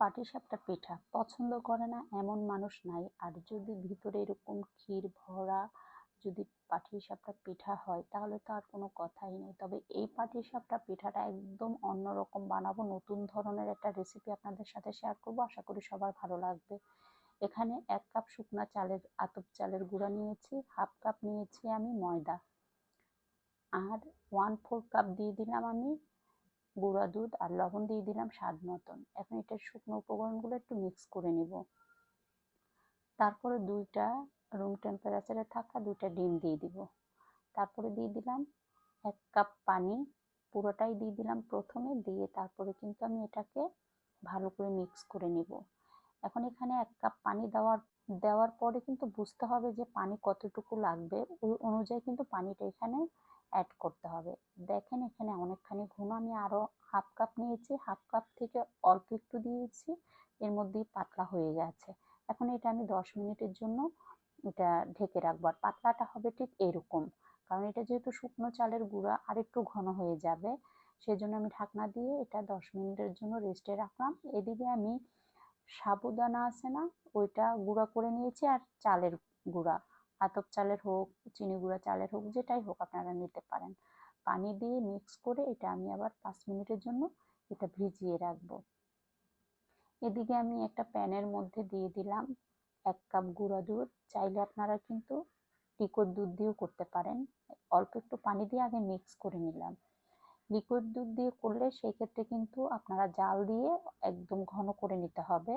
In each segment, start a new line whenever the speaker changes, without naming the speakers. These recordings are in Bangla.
পাটিসাপটা পিঠা। পছন্দ করে না, এমন মানুষ নাই। আর যদি ভিতরে এরকম ক্ষীর ভরা যদি পাটিসাপটা পিঠা হয়, তাহলে তো আর কোনো কথাই নেই। তবে এই পাটিসাপটা পিঠাটা একদম অন্যরকম বানাবো। নতুন ধরনের একটা রেসিপি আপনাদের সাথে শেয়ার করব। আশা করি সবার ভালো লাগবে। এখানে এক কাপ শুকনা চালের, আতপ চালের গুঁড়া নিয়েছি, হাফ কাপ নিয়েছি আমি ময়দা। আর ওয়ান ফোর কাপ দিয়ে দিলাম আমি গুঁড়া দুধ আর লবণ দিয়ে দিলাম স্বাদ মতন। এখন এটা শুকনো উপকরণগুলো একটু মিক্স করে নিব। তারপরে দুইটা রুম টেম্পারেচারে থাকা দুইটা ডিম দিয়ে দিব। তারপরে দিয়ে দিলাম এক কাপ পানি, পুরোটাই দিয়ে দিলাম প্রথমে, দিয়ে তারপরে কিন্তু আমি এটাকে ভালো করে মিক্স করে নিব। এখন এখানে এক কাপ পানি দেওয়ার দেওয়ার পরে কিন্তু বুঝতে হবে যে পানি কতটুকু লাগবে। ওই অনুযায়ী কিন্তু পানিটা এখানে অ্যাড করতে হবে। দেখেন এখানে অনেকখানি ঘন আমি আরও হাফ কাপ নিয়েছি। হাফ কাপ থেকে অল্প একটু দিয়েছি, এর মধ্যেই পাতলা হয়ে গেছে। এখন এটা আমি দশ মিনিটের জন্য এটা ঢেকে রাখব। আর পাতলাটা হবে ঠিক এরকম। কারণ এটা যেহেতু শুকনো চালের গুঁড়া আর একটু ঘন হয়ে যাবে, সেজন্য আমি ঢাকনা দিয়ে এটা দশ মিনিটের জন্য রেস্টে রাখলাম। এদিকে আমি সাবুদানা আছে না, ওইটা গুঁড়া করে নিয়েছি আর চালের গুঁড়া। আতপ চালের হোক, চিনি গুঁড়া চালের হোক, যেটাই হোক আপনারা নিতে পারেন। পানি দিয়ে মিক্স করে এটা আমি আবার পাঁচ মিনিটের জন্য এটা ভিজিয়ে রাখব। এদিকে আমি একটা প্যানের মধ্যে দিয়ে দিলাম এক কাপ গুঁড়া দুধ। চাইলে আপনারা কিন্তু লিকুইড দুধ দিয়েও করতে পারেন। অল্প একটু পানি দিয়ে আগে মিক্স করে নিলাম। লিকুইড দুধ দিয়ে করলে সেই ক্ষেত্রে কিন্তু আপনারা জাল দিয়ে একদম ঘন করে নিতে হবে।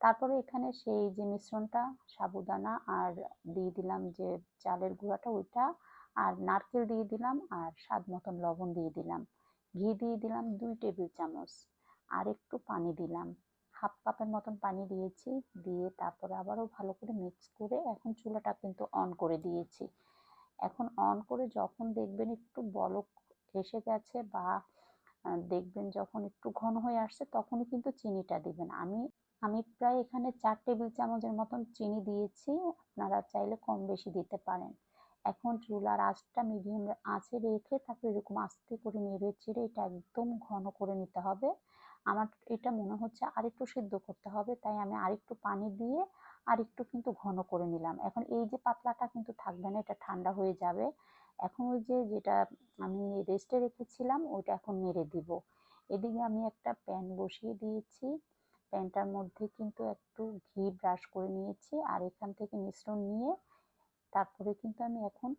তারপরে এখানে সেই যে মিশ্রণটা, সাবুদানা আর দিয়ে দিলাম যে চালের গুঁড়াটা, ওইটা আর নারকেল দিয়ে দিলাম আর স্বাদ মতন লবণ দিয়ে দিলাম। ঘি দিয়ে দিলাম দুই টেবিল চামচ আর একটু পানি দিলাম। হাফ কাপের মতন পানি দিয়েছি, দিয়ে তারপরে আবারও ভালো করে মিক্স করে এখন চুলাটা কিন্তু অন করে দিয়েছি। এখন অন করে যখন দেখবেন একটু বলক এসে গেছে বা দেখবেন যখন একটু ঘন হয়ে আসছে তখনই কিন্তু চিনিটা দিবেন। আমি আমি প্রায় এখানে চার টেবিল চামচের মতন চিনি দিয়েছি, আপনারা চাইলে কম বেশি দিতে পারেন। এখন চুলার আঁচটা মিডিয়াম আঁচে রেখে তারপর এরকম আস্তে করে নেড়ে চেড়ে এটা একদম ঘন করে নিতে হবে। আমার এটা মনে হচ্ছে আরেকটু সিদ্ধ করতে হবে, তাই আমি আরেকটু পানি দিয়ে আরেকটু কিন্তু ঘন করে নিলাম। এখন এই যে পাতলাটা কিন্তু থাকবে না, এটা ঠান্ডা হয়ে যাবে। এখন ওই যে যেটা আমি রেস্টে রেখেছিলাম, ওইটা এখন নেড়ে দিব। এদিকে আমি একটা প্যান বসিয়ে দিয়েছি। প্যানটার মধ্যে কিন্তু একটু ঘি ব্রাশ করে নিয়েছি আর এখান থেকে মিশ্রণ নিয়ে তারপরে কিন্তু আমি এখন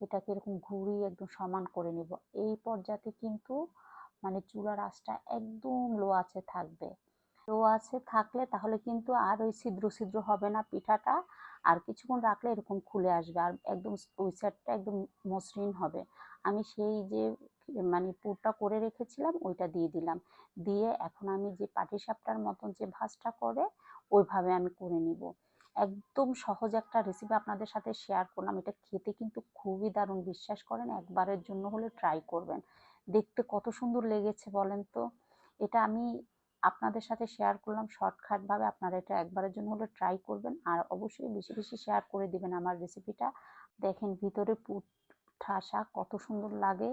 এটাকে এরকম ঘুরিয়ে একদম সমান করে নেব। এই পর্যাতে কিন্তু মানে চুলার আঁচটা একদম লো আছে থাকবে। লো আছে থাকলে তাহলে কিন্তু আর ওই ছিদ্র ছিদ্র হবে না পিঠাটা। আর কিছুক্ষণ রাখলে এরকম খুলে আসবে। আর একদম ওই সাইডটা একদম মসৃণ হবে। আমি সেই যে মানে পুরটা করে রেখেছিলাম, ওইটা দিয়ে দিলাম। দিয়ে এখন আমি যে পাটিসাপটার মতন যে ভাজটা করে, ওইভাবে আমি করে নিব। একদম সহজ একটা রেসিপি আপনাদের সাথে শেয়ার করলাম। এটা খেতে কিন্তু খুবই দারুণ। বিশ্বাস করেন, একবারের জন্য হলে ট্রাই করবেন। দেখতে কত সুন্দর লেগেছে বলেন তো। এটা আমি আপনাদের সাথে শেয়ার করলাম শর্টকাটভাবে আপনারা এটা একবারের জন্য হলে ট্রাই করবেন। আর অবশ্যই বেশি বেশি শেয়ার করে দিবেন আমার রেসিপিটা দেখেন ভিতরে পুট ঠাসা কত সুন্দর লাগে।